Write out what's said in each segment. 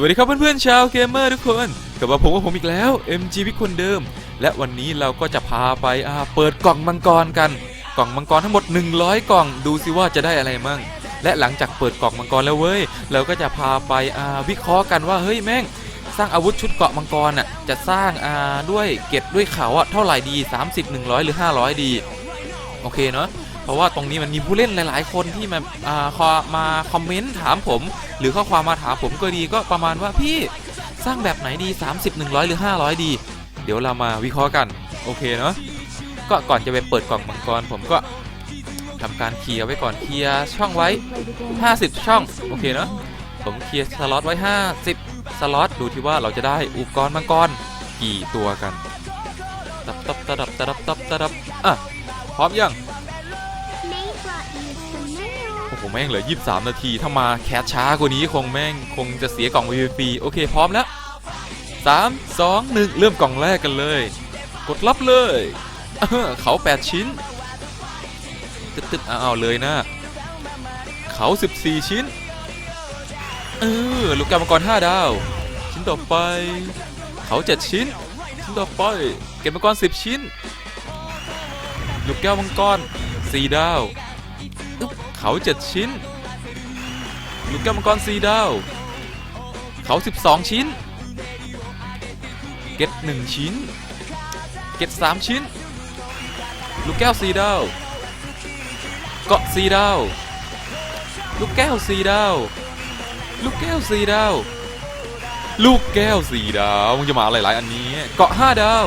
วัสดีครับเพื่อนๆชาวเกมเมอร์ทุกคนกลับมาผมกับผมอีกแล้ว MG วิกคนเดิม และวันนี้เราก็จะพาไปาเปิดกล่องมังกรกัน กล่องมังกรทั้งหมด 100 กล่อง ดูสิว่าจะได้อะไรมั่ง และหลังจากเปิดกล่องมังกรแล้วเว้ย เราก็จะพาไปาวิเคราะห์กันว่าเฮ้ยแม่ง สร้างอาวุธชุดเกราะมังกรอะจะสร้างาด้วยเกร็ดด้วยเขาอะเท่าไหร่ดี 30 100 หรือ 500 ดี โอเคเนาะ เพราะว่าตรงนี้มันมีผู้เล่นหลาย ๆ คนที่มาอ่าคอมาคอมเมนต์ถามผม หรือข้อความมาถามผมก็ดีก็ประมาณว่าพี่สร้างแบบไหนดี 30 100 หรือ 500 ดี เดี๋ยวเรามาวิเคราะห์กัน โอเคเนาะก็ก่อนจะไปเปิดกล่องมังกรผมก็ทำการเคลียร์ไว้ก่อนเคลียร์ช่องไว้ 50 ช่อง โอเคเนาะผมเคลียร์สล็อตไว้ 50 สล็อตดูที่ว่าเราจะได้อุปกรณ์มังกรกี่ตัวกันตับตับตะดับตะดับตับตะดับอะพร้อมยัง โอ้โหแม่งเหลือ 23 นาที ถ้ามาแคสช้ากว่านี้คงแม่งคงจะเสียกล่อง VP โอเค พร้อมแล้ว 3 2 1 เริ่มกล่องแรกกันเลย กดรับเลยเขา 8 ชิ้น ตึ๊ดตึ๊ดเอาเอาเลยนะ เขา 14 ชิ้น เออ ลูกแก้วมังกร 5 ดาว ชิ้นต่อไป เขา 7 ชิ้น ชิ้นต่อไป เก็บมังกร 10 ชิ้น ลูกแก้วมังกร 4 ดาว เขาเจ็ดชิ้น ลูกแก้วมังกรสีดาว เขา 12 ชิ้น เก็ตหนึ่งชิ้น เก็ตสามชิ้น ลูกแก้วสีดาว เกาะสีดาว ลูกแก้วสีดาว ลูกแก้วสีดาว ลูกแก้วสีดาวมึงจะมาหลาย ๆ อันนี้ เกาะห้าดาว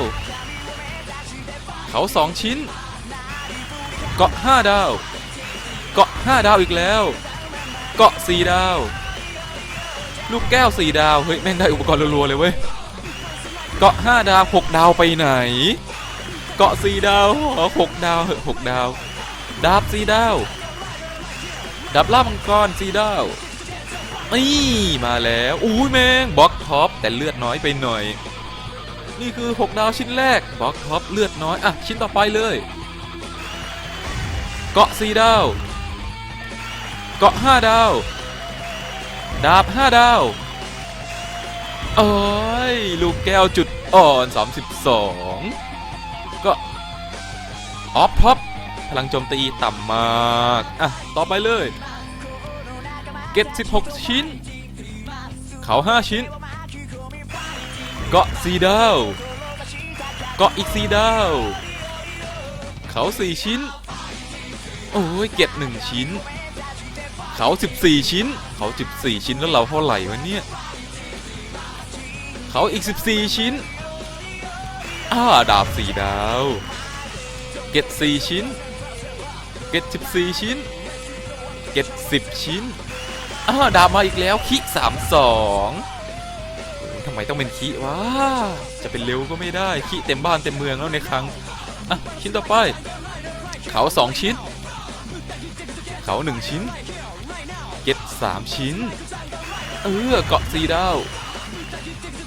เขาสองชิ้น เกาะห้าดาว เกาะ 5 ดาวอีกแล้ว เกาะ 4 ดาว ลูกแก้ว 4 ดาว เฮ้ย แม่งได้อุปกรณ์รัวๆเลยเว้ย เกาะ 5 ดาว 6 ดาวไปไหน เกาะ 4 ดาวอ๋อ6ดาวเหอะ6ดาว ดาบ 4 ดาวดาบล่ามังกร 4 ดาวนี่มาแล้วอุ้ยแม่งบล็อกท็อปแต่เลือดน้อยไปหน่อย นี่คือ 6 ดาวชิ้นแรกบล็อกท็อปเลือดน้อย อะ ชิ้นต่อไปเลย เกาะ4ดาว เกาะ5ดาว ดาบ 5 ดาวโอ้ยลูกแก้วจุดอ่อน 32 ก็ออฟท็อปพลังโจมตีต่ำมาก อะ ต่อไปเลย เก็ต16 ชิ้น เขา 5 ชิ้น เกาะ4ดาว เกาะอีก 4 ดาว เขา 4 ชิ้น โอ้ย เก็ต1ชิ้น เขา 14 ชิ้น เขา 14 ชิ้นแล้วเราเท่าไหร่วะเนี่ย เขาอีก 14 ชิ้นอ่าดาบ4ดาว เก็ต4ชิ้น เก็ต14ชิ้น เก็ต10ชิ้นอ่าดาบมาอีกแล้วคิ32โอ้ยทำไมต้องเป็นคิวะจะเป็นเร็วก็ไม่ได้คิเต็มบ้านเต็มเมืองแล้วในครั้งอะชิ้นต่อไป เขา2ชิ้น เขา1ชิ้น เก็ตสามชิ้น เออเกาะสี่ดาว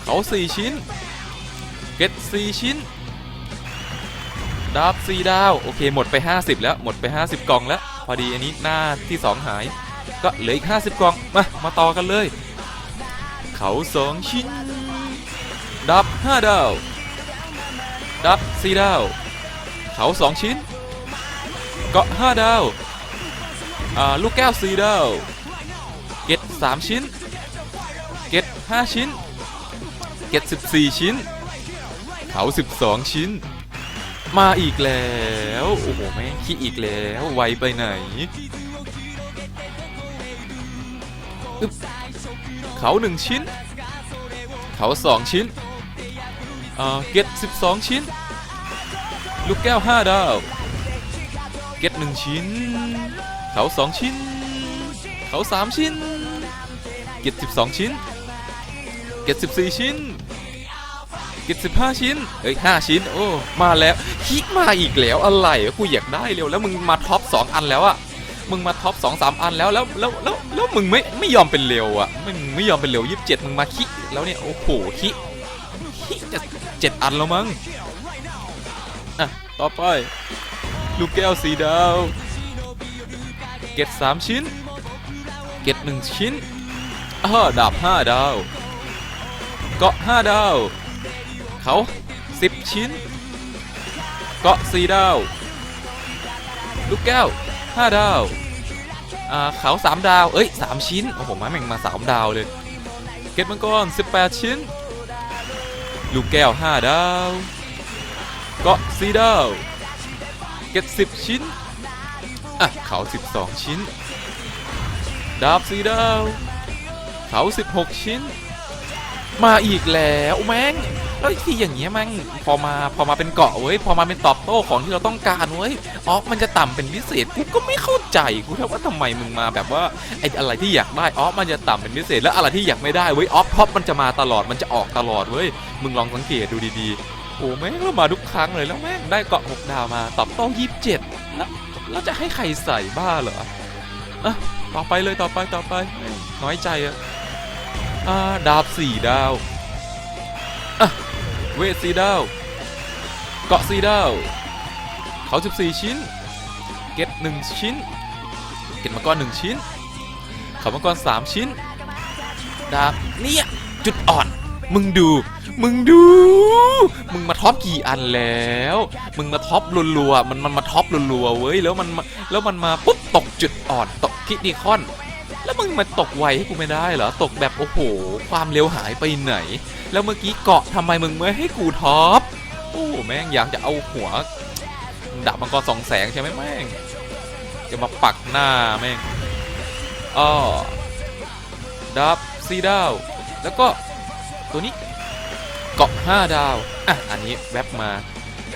เขาสี่ชิ้น เก็ตสี่ชิ้น ดาบสี่ดาว โอเค หมดไป 50 แล้ว หมดไป 50 กล่องแล้ว พอดีอันนี้หน้าที่ 2 หาย ก็เหลืออีก 50 กล่อง มา มาต่อกันเลย เขาสองชิ้น ดาบ5ดาว ดาบ4ดาว เขาสองชิ้น เกาะ5ดาวอ่าลูกแก้ว4ดาว เก็ต3ชิ้น เก็ต5ชิ้น เก็ต14 ชิ้น เขา 12 ชิ้น มาอีกแล้ว โอ้โหแม่งขี้อีกแล้ว ไวไปไหนึบเขา 1 ชิ้น เขา 2 ชิ้นเอ่อเก็ต12 ชิ้น ลูกแก้ว 5 ดาว เก็ต1ชิ้น เขา 2 ชิ้น เขา 3 ชิ้น เก็ต12 ชิ้น เก็ต14 ชิ้น เก็ต15 ชิ้น เอ้ย 5 ชิ้น โอ้ มาแล้วคิกมาอีกแล้วอะไรกูอยากได้เร็วแล้วมึงมาท็อป 2 อันแล้วอะมึงมาท็อป2 3อันแล้วแล้วแล้วแล้วแล้วมึงไม่ไม่ยอมเป็นเร็วอะมึงไม่ยอมเป็นเร็ว27มึงมาคิแล้วเนี่ยโอ้โหคิคิจะ7อันแล้วมั้งอะต่อไปลูกแก้วสีดาว เก็ต3ชิ้น เก็ต1ชิ้น อ้อดาบ5ดาว เกาะ5ดาว เขา10ชิ้น เกาะ4ดาว ลูกแก้ว5ดาว อ่าเขา3ดาว เอ้ย3ชิ้น โอ้โหมาแม่งมา3ดาวเลย เก็ตมังกร18ชิ้น ลูกแก้ว5ดาว เกาะ4ดาว เก็ต10ชิ้น อะเขา12ชิ้น ดาบ4ดาวา 16 ชิ้น มาอีกแล้วแม่งแล้วที่อย่างเงี้ยแม่งพอมาพอมาเป็นเกาะเว้ยพอมาเป็นตอบโต้ของที่เราต้องการเว้ยออฟมันจะต่ำเป็นพิเศษกูก็ไม่เข้าใจกูแค่ว่าทำไมมึงมาแบบว่าไอ้อะไรที่อยากได้ออฟมันจะต่ำเป็นพิเศษแล้วอะไรที่อยากไม่ได้เว้ยออฟท็อปมันจะมาตลอดมันจะออกตลอดเว้ยมึงลองสังเกตดูดีๆโอ้แม่งเรามาทุกครั้งเลยแล้วแม่งได้เกาะหกดาวมาตอบโต้ยี่สิบเจ็ดแล้วแล้วจะให้ใครใส่บ้าเหรออะต่อไปเลยต่อไปต่อไปน้อยใจอะ อาดาบสี่ดาวเวทสีดาว เกาะสีดาว เขา14ชิ้น เก็ต1ชิ้น เก็ตมังกร1ชิ้น เขามังกร3ชิ้น ดาบเนี่ยจุดอ่อน มึงดู มึงดู มึงมาท็อปกี่อันแล้ว มึงมาท็อปรัวๆ มันมันมาท็อปรัวๆ เว้ย แล้วมันแล้วมันมาปุ๊บตกจุดอ่อนตกคิดดีคอน แล้วมึงมาตกไวให้กูไม่ได้เหรอ ตกแบบโอ้โห ความเร็วหายไปไหน แล้วเมื่อกี้เกาะทำไมมึงไม่ให้กูท็อป โอ้แม่งอยากจะเอาหัวดาบมังกรสองแสงใช่ไหมแม่ง จะมาปักหน้าแม่งอ้อดาบสีดาว แล้วก็ตัวนี้เกาะ5ดาว อะ อันนี้แวบมา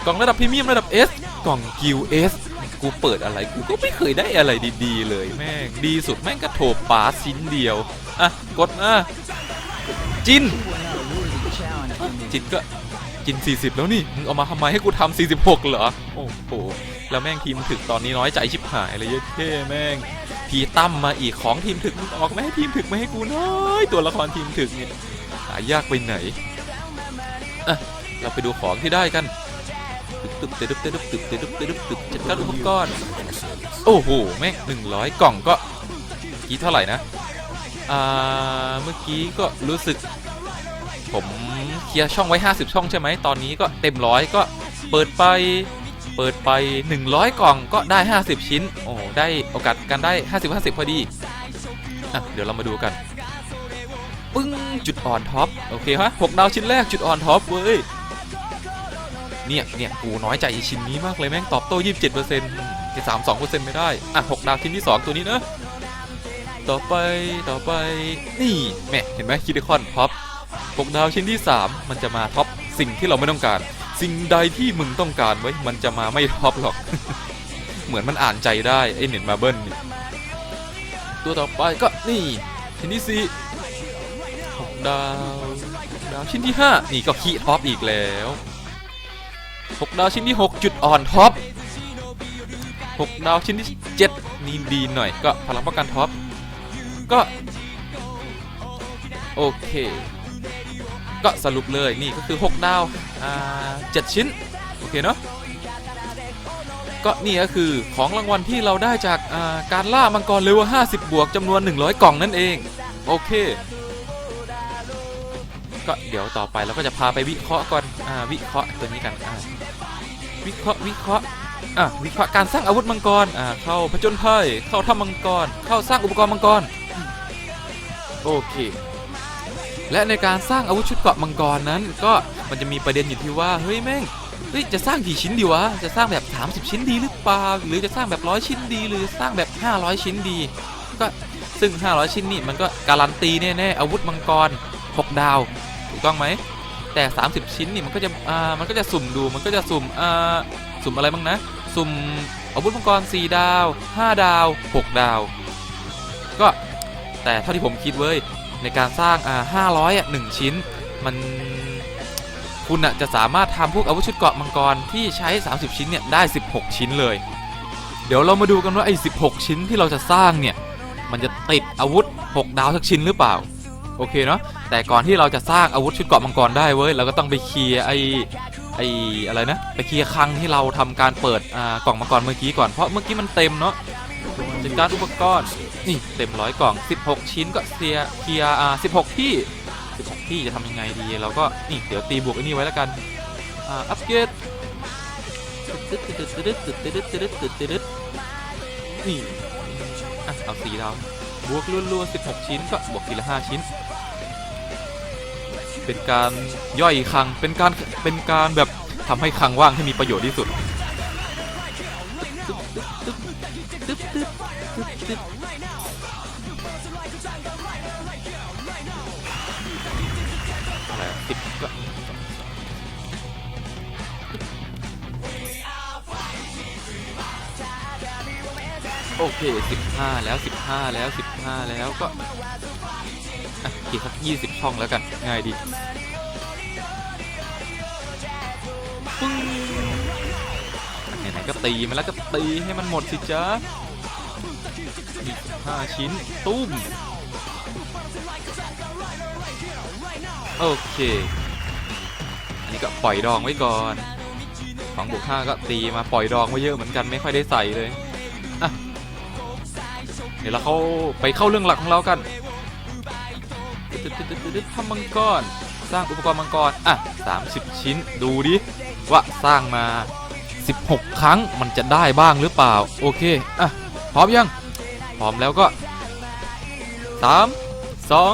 กล่องระดับพรีเมียมระดับ S กล่องกิว S กูเปิดอะไรกูก็ไม่เคยได้อะไรดีๆ เลยแม่งดีสุดแม่งก็โถปาชิ้นเดียวอะกดอะจินจินก็กิน 40 แล้วนี่มึงเอามาทำไมให้กูทำ46 เหรอโอ้โหแล้วแม่งทีมถึกตอนนี้น้อยใจชิบหายเลยเย้เท่แม่งพีตั้มมาอีกของทีมถึกมึงออกไม่ให้ทีมถึกไม่ให้กูน้อยตัวละครทีมถึกเนี่ยหายากไปไหนอะเราไปดูของที่ได้กัน ตึบตึบตึบตึบตึบตึบตึบจัดการอุปกรณ์โอ้โหแม่งหนึ่งร้อยกล่องก็กี่เท่าไหร่นะอ่าเมื่อกี้ก็รู้สึก ผมเคลียร์ช่องไว้ 50 ช่องใช่ไหมตอนนี้ก็เต็มร้อยก็เปิดไปเปิดไป 100 กล่องก็ได้ 50 ชิ้น โอ้ได้โอกาสกันได้ 50 50 พอดีอะเดี๋ยวเรามาดูกัน ปึ้งจุดอ่อนท็อป โอเคฮะหกดาวชิ้นแรกจุดอ่อนท็อปเว้ย เนี่ยเนี่ยกูน้อยใจอ้ชิ้นนี้มากเลยแม่งตอบโต้27%เจะ32%ไม่ได้ อะ6ดาวชิ้นที่2ตัวนี้เนอะต่อไปต่อไปนี่แม่เห็นไหมคิดคอนท็อป6ดาวชิ้นที่3มันจะมาท็อปสิ่งที่เราไม่ต้องการ สิ่งใดที่มึงต้องการไว้มันจะมาไม่ท็อปหรอก เหมือนมันอ่านใจได้ไอ้เน็ตมาเบิลนี่ตัวต่อไปก็นี่ชิ้นที่4 6ดาวดาวชิ้นที่5นี่ก็คีท็อปอีกแล้ว 6 ดาวชิ้นที่ 6 จุดอ่อนท็อป 6 ดาวชิ้นที่ 7 นี่ดีหน่อยก็พลังป้องกันท็อป ก็ โอเค ก็สรุปเลยนี่ก็คือ 6 ดาวอ่า7ชิ้น โอเคเนาะก็นี่ก็คือของรางวัลที่เราได้จากาการล่ามังกรเลเวล50 บวกจำนวน 100 กล่องนั่นเอง โอเค ก็เดี๋ยวต่อไปเราก็จะพาไปวิเคราะห์ก่อนอวิเคราะห์ตัวนี้กันอ วิเคราะห์วิเคราะห์อะวิเคราะห์การสร้างอาวุธมังกรอ่าเข้าผจญภัยเข้าถ้ำมังกร เข้าสร้างอุปกรณ์มังกรโอเค และในการสร้างอาวุธชุดเกราะมังกรนั้น ก็มันจะมีประเด็นอยู่ที่ว่าเฮ้ยแม่งเฮ้ยจะสร้างกี่ชิ้นดีวะ จะสร้างแบบ 30 ชิ้นดีหรือเปล่า หรือจะสร้างแบบร้อยชิ้นดี หรือสร้างแบบ 500 ชิ้นดี ก็ซึ่ง 500 ชิ้นนี่มันก็การันตีแน่ๆอาวุธมังกร 6 ดาว ถูกต้องไหม แต่ 30 ชิ้นนี่มันก็จะอ่ามันก็จะสุ่มดูมันก็จะสุ่มอ่าสุ่มอะไรบ้างนะ สุ่มอาวุธมังกร4ดาว 5 ดาว 6 ดาว ก็แต่เท่าที่ผมคิดเว้ยในการสร้างอ่า500อะ1ชิ้น มันคุณอะจะสามารถทำพวกอาวุธชุดเกราะมังกรที่ใช้ 30 ชิ้นเนี่ยได้ 16 ชิ้นเลย เดี๋ยวเรามาดูกันว่าไอ้16 ชิ้นที่เราจะสร้างเนี่ยมันจะติดอาวุธ 6 ดาวสักชิ้นหรือเปล่า โอเคเนาะ แต่ก่อนที่เราจะสร้างอาวุธชุดเกาะมังกรได้เว้ยเราก็ต้องไปเคลีย์ไอไออะไรนะไปเคลียร์คลังที่เราทำการเปิดกล่องมังกรเมื่อกี้ก่อนเพราะเมื่อกี้มันเต็มเนาะจัดการอุปกรณ์นี่เต็มร้อยกล่อง 16 ชิ้นก็เคลียร์เคลียร์อ่าสิบหกที่สิบหกที่จะทำยังไงดีเราก็นี่เดี๋ยวตีบวกไอ้นี่ไว้แล้วกันอ่าอัพเกรดนี่เอาสีดาวบวกล้วนๆ16 ชิ้นก็บวกทีละ5ชิ้น เป็นการย่อยคังเป็นการเป็นการแบบทำให้คังว่างให้มีประโยชน์ที่สุดตึ๊บตึ๊บตึ๊บตึ๊บตึ๊บอะไรสิบก็โอเคสิบห้าแล้วสิบห้าแล้วสิบห้าแล้วก็อะกี่สักยี่สิบช่องแล้วกัน ง่ายดีปึ้งไหนๆก็ตีมันแล้วก็ตีให้มันหมดสิจ๊ะมีห้าชิ้นตุ้มโอเคอันนี้ก็ปล่อยดองไว้ก่อนสองบวกห้าก็ตีมาปล่อยดองไว้เยอะเหมือนกันไม่ค่อยได้ใส่เลยอะเดี๋ยวเราเข้าไปเข้าเรื่องหลักของเรากัน ตึ๊ดๆๆๆทำมังกร สร้างอุปกรณ์มังกร อะ 30 ชิ้น ดูดิ ว่าสร้างมา 16 ครั้งมันจะได้บ้างหรือเปล่า โอเค อะ พร้อมยัง พร้อมแล้วก็ 3 2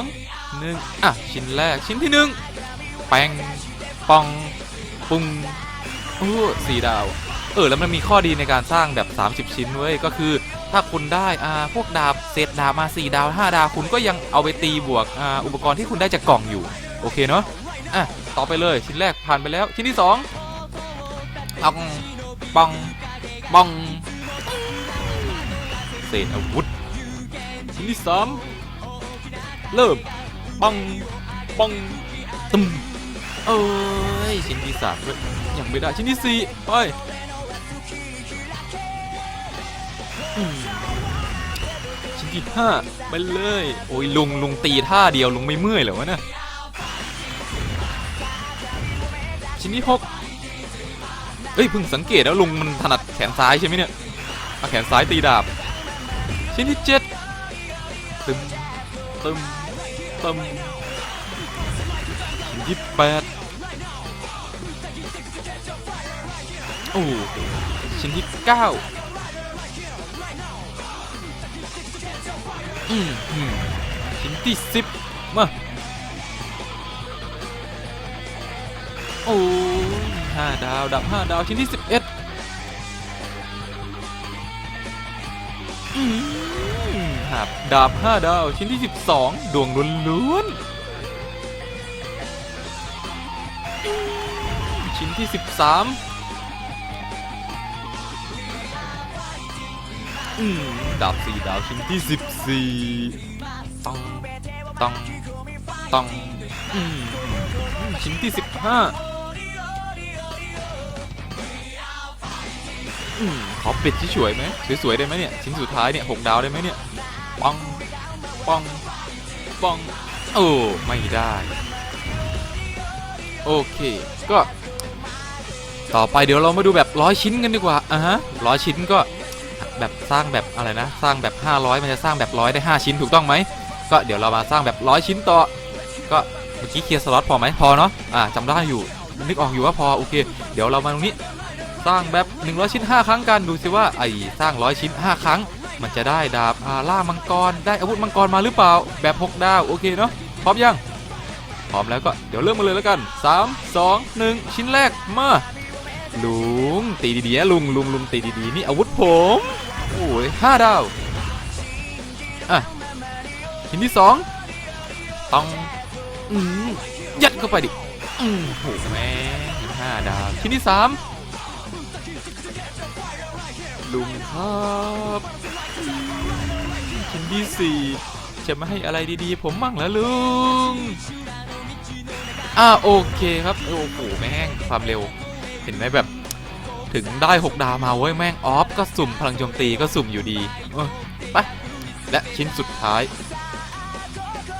1 อะ ชิ้นแรก ชิ้นที่ 1 แป้งปอง ปุงโอ้สี่ดาว เออ แล้วมันมีข้อดีในการสร้างแบบ 30 ชิ้นเว้ย ก็คือ ถ้าคุณได้อ่าพวกดาบเศษดาบมา 4 ดาว 5 ดาว คุณก็ยังเอาไปตีบวกอ่าอุปกรณ์ที่คุณได้จากกล่องอยู่ โอเคเนาะอะต่อไปเลยชิ้นแรกผ่านไปแล้ว ชิ้นที่2ปังปังปังเศษอาวุธ ชิ้นที่3เริ่มปังปังตึมเอ้ยชิ้นที่สามด้วยยังไม่ได้ชิ้นที่สี่ไป ชิ้นที่ห้าไปเลย โอ้ยลุงลุงตีท่าเดียวลุงไม่เมื่อยเหรอวะเนี่ยชิ้นที่หกเอ้ยเพิ่งสังเกตแล้วลุงมันถนัดแขนซ้ายใช่ไหมเนี่ยเอาแขนซ้ายตีดาบ ชิ้นที่เจ็ดตึมตึมตึมชิ้นที่แปดโอ้ชิ้นที่เก้า อืมชิ้นที่สิบมา โอ้ห้าดาว ดับห้าดาว ชิ้นที่สิบเอ็ดหับดาบห้าดาว ชิ้นที่สิบสองดวงล้วนๆ ชิ้นที่สิบสาม อืมดาบสี่ดาวชิ้นที่สิบสี่ต้องต้องต้องอืมชิ้นที่สิบห้าอืมขอปิดที่สวยไหมสวยๆได้ไหมเนี่ยชิ้นสุดท้ายเนี่ยหกดาวได้ไหมเนี่ยปังปังปังโอ้ไม่ได้ โอเค ก็ ต่อไปเดี๋ยวเรามาดูแบบร้อยชิ้นกันดีกว่าอะฮะร้อยชิ้นก็ แบบสร้างแบบอะไรนะ สร้างแบบ 500 มันจะสร้างแบบร้อยได้ 5 ชิ้นถูกต้องไหม ก็เดี๋ยวเรามาสร้างแบบร้อยชิ้นต่อ ก็เมื่อกี้เคลียร์สล็อตพอไหมพอเนาะอ่าจำได้อยู่นึกออกอยู่ว่าพอโอเค เดี๋ยวเรามาตรงนี้สร้างแบบ 100 ชิ้น 5 ครั้งกันดูสิว่าไอ้สร้าง100ชิ้น 5 ครั้ง มันจะได้ดาบอาล่ามังกรได้อาวุธมังกรมาหรือเปล่าแบบ6ดาวโอเคเนาะพร้อมยังพร้อมแล้วก็เดี๋ยวเริ่มมาเลยแล้วกัน 3 2 1 ชิ้นแรกมาลุงตีดีๆนะลุงลุงลุงตีดีๆนี่อาวุธผม โอ้ยห้าดาว อะชิ้นที่สองต้องอืมยัดเข้าไปดิอืมโหแม่ห้าดาวชิ้นที่สามลุงครับชิ้นที่สี่จะม่ให้อะไรดีๆ ผมมั่งแล้วลุง อ่าโอเคครับ โอ้โหแม่งความเร็ว เห็นไหมแบบ ถึงได้ 6 ดาวมาเว้ยแม่งออฟก็สุ่มพลังโจมตีก็สุ่มอยู่ดีออไปและชิ้นสุดท้าย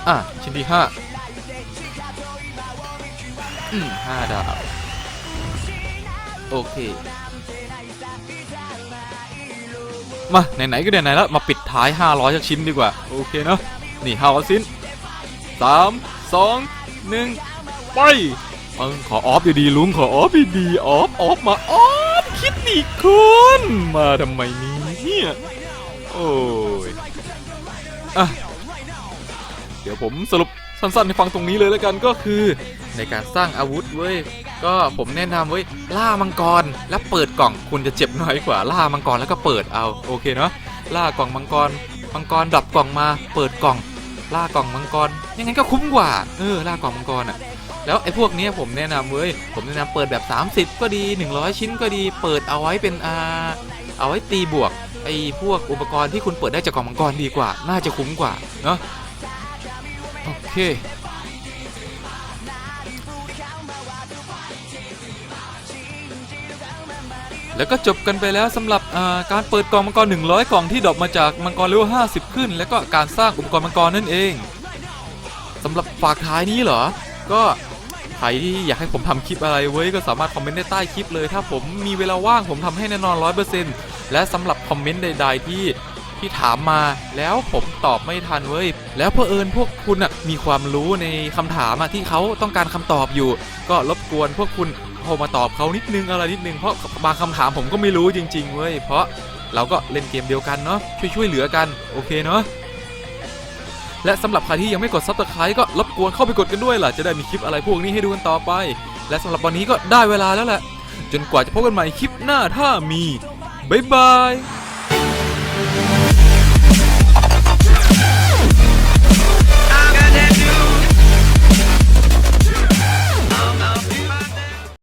อะ ชิ้นที่ห้าอืมห้าดาว โอเคมาไหนๆก็ไหนๆแล้วมาปิดท้าย 500จากชิ้นดีกว่า โอเคเนาะนี่500ชิ้น3 2หนึ่งไปเออขอออฟดีๆลุงขอออฟดีๆออฟออฟมาออฟ คิดดีคุณมาทำไมเนี่ยโอ้ยอะเดี๋ยวผมสรุปสั้นๆให้ฟังตรงนี้เลยแล้วกันก็คือ ในการสร้างอาวุธเว้ยก็ผมแนะนำเว้ยล่ามังกรแล้วเปิดกล่องคุณจะเจ็บน้อยกว่าล่ามังกรแล้วก็เปิดเอาโอเคเนาะล่ากล่องมังกรมังกรดับกล่องมาเปิดกล่อง ล่ากล่องมังกรยังไงก็คุ้มกว่าเออล่ากล่องมังกรอะ แล้วไอ้พวกนี้ผมแนะนำเว้ย ผมแนะนำเปิดแบบ 30 ก็ดี 100 ชิ้นก็ดี เปิดเอาไว้เป็นอ่าเอาไว้ตีบวก ไอ้พวกอุปกรณ์ที่คุณเปิดได้จากกล่องมังกรดีกว่า น่าจะคุ้มกว่า เนาะโอเคแล้วก็จบกันไปแล้วสำหรับการเปิดกล่องมังกร 100 กล่องที่ดรอปมาจากมังกรเลเวล50 ขึ้น แล้วก็การสร้างอุปกรณ์มังกรนั่นเองสำหรับฝากท้ายนี้เหรอ ก็ ใครที่อยากให้ผมทำคลิปอะไรเว้ยก็สามารถคอมเมนต์ได้ใต้คลิปเลยถ้าผมมีเวลาว่างผมทำให้แน่นอน100%และสำหรับคอมเมนต์ใด ๆ ที่ที่ถามมาแล้วผมตอบไม่ทันเว้ย แล้วเพอเอิญพวกคุณอะมีความรู้ในคำถามอะที่เขาต้องการคำตอบอยู่ ก็รบกวนพวกคุณโทรมาตอบเขานิดนึงอะไรนิดนึงเพราะบางคำถามผมก็ไม่รู้จริงๆเว้ยเพราะเราก็เล่นเกมเดียวกันเนาะช่วยช่วยๆเหลือกันโอเคเนาะ และสำหรับใครที่ยังไม่กดซับสไครต์ก็รบกวนเข้าไปกดกันด้วยล่ะจะได้มีคลิปอะไรพวกนี้ให้ดูกันต่อไป และสำหรับวันนี้ก็ได้เวลาแล้วแหละ จนกว่าจะพบกันใหม่คลิปหน้าถ้ามีบ๊ายบาย